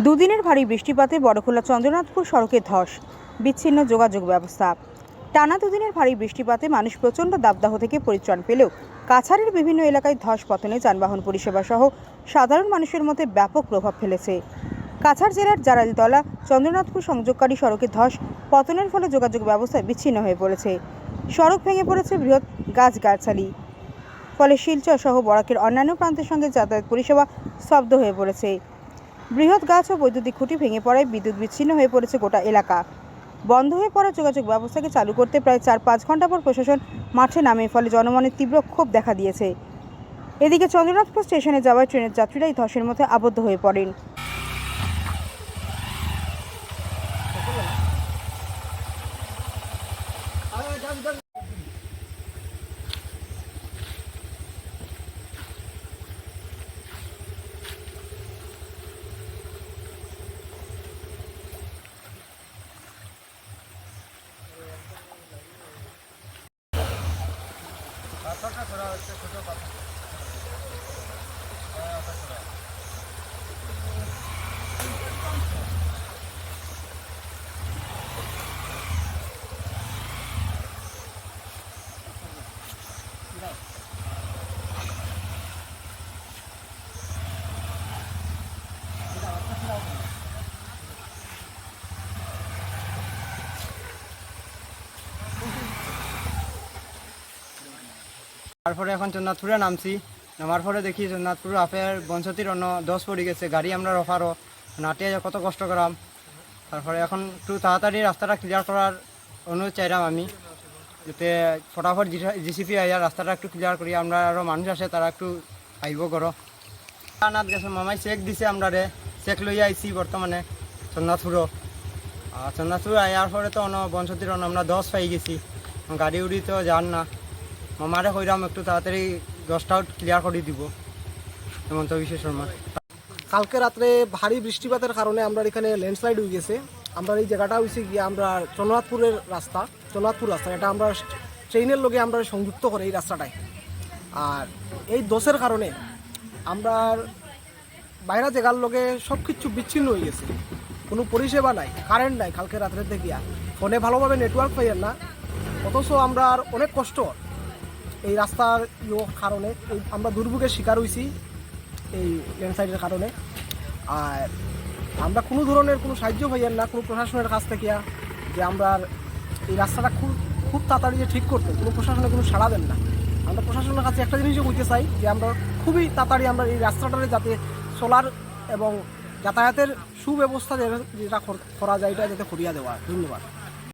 দুদিনের ভারী বৃষ্টিপাতে বড়খোলা চন্দ্রনাথপুর সড়কে ধস, বিচ্ছিন্ন যোগাযোগ ব্যবস্থা। টানা দুদিনের ভারী বৃষ্টিপাতে মানুষ প্রচণ্ড দাবদাহ থেকে পরিত্রাণ পেলেও কাছাড়ের বিভিন্ন এলাকায় ধস পতনে যানবাহন পরিষেবা সহ সাধারণ মানুষের মধ্যে ব্যাপক প্রভাব ফেলেছে। কাছাড় জেলার জারালতলা চন্দ্রনাথপুর সংযোগকারী সড়কে ধস পতনের ফলে যোগাযোগ ব্যবস্থা বিচ্ছিন্ন হয়ে পড়েছে। সড়ক ভেঙে পড়েছে বৃহৎ গাছগাছালি। ফলে শিলচর সহ বরাকের অন্যান্য প্রান্তের সঙ্গে যাতায়াত পরিষেবা স্তব্ধ হয়ে পড়েছে। বৃহৎ গাছ ও বৈদ্যুতিক খুঁটি ভেঙে পড়ায় বিদ্যুৎ বিচ্ছিন্ন হয়ে পড়েছে গোটা এলাকা। বন্ধ হয়ে পড়া যোগাযোগ ব্যবস্থাকে চালু করতে প্রায় চার পাঁচ ঘণ্টা পর প্রশাসন মাঠে নামে, ফলে জনমনের তীব্র ক্ষোভ দেখা দিয়েছে। এদিকে চন্দ্রনাথপুর স্টেশনে যাওয়া ট্রেনের যাত্রীরাই ধসের মধ্যে আবদ্ধ হয়ে পড়েন। ছড়া হচ্ছে ছোটো পাতা হ্যাঁ ওটা ছড়া তারপরে এখন চন্নাথপুরে নামছি। নামার পরে দেখি চন্নাথপুর আপের বনসতির অন্য দশ পড়ে গেছে, গাড়ি আমরা রফারও, নাটিয়ে কত কষ্ট করাম। তারপরে এখন একটু তাড়াতাড়ি রাস্তাটা ক্লিয়ার করার অনুরোধ চাইলাম আমি, যাতে ফটাফট জিসিপি আইয়া রাস্তাটা একটু ক্লিয়ার করি, আমরা আরও মানুষ আসে তারা একটু আইব করো। নাথ গেছে, মামাই চেক দিছে আমরা রে চেক লইয়া আইছি বর্তমানে চন্নাথপুরও আর আয়ার পরে তো অন্য বনসতির অন্য আমরা দশ পাই গেছি। গাড়ি উড়ি তো যান না। মামারে কইরাম একটু তাড়াতাড়ি দশটাও ক্লিয়ার করে দিব। হেমন্ত বিশ্ব শর্মা কালকে রাত্রে ভারী বৃষ্টিপাতের কারণে আমরা এখানে ল্যান্ডস্লাইড হয়ে গেছে। আমরা এই জায়গাটা হয়েছে গিয়ে আমরা চন্দ্রনাথপুরের রাস্তা, চন্দ্রনাথপুর রাস্তা, এটা আমরা ট্রেনের লোকে আমরা সংযুক্ত করে এই রাস্তাটায়। আর এই দোষের কারণে আমরা বাইরে জায়গার লোকে সব কিছু বিচ্ছিন্ন হয়ে গেছে। কোনো পরিষেবা নাই কারেন্ট নাই কালকে রাত্রে থেকে ফোনে ভালোভাবে নেটওয়ার্ক পাইয়েন না। অথচ আমরা অনেক কষ্ট। এই রাস্তার ইয়ে কারণে আমরা দুর্ভোগের শিকার হয়েছি এই ল্যান্ডস্লাইডের কারণে। আর আমরা কোনো ধরনের কোনো সাহায্য পাইয়েন না, কোনো প্রশাসনের কাছ থেকে যে আমরা এই রাস্তাটা খুব খুব তাড়াতাড়ি যে ঠিক করতে, কোনো প্রশাসনে কোনো সাড়া দেন না। আমরা প্রশাসনের কাছে একটা জিনিসও বলতে চাই যে আমরা খুবই তাড়াতাড়ি আমরা এই রাস্তাটারে যাতে সোলার এবং যাতায়াতের সুব্যবস্থা যেটা করা যায়, এটা যাতে করিয়া দেওয়া ধন্যবাদ।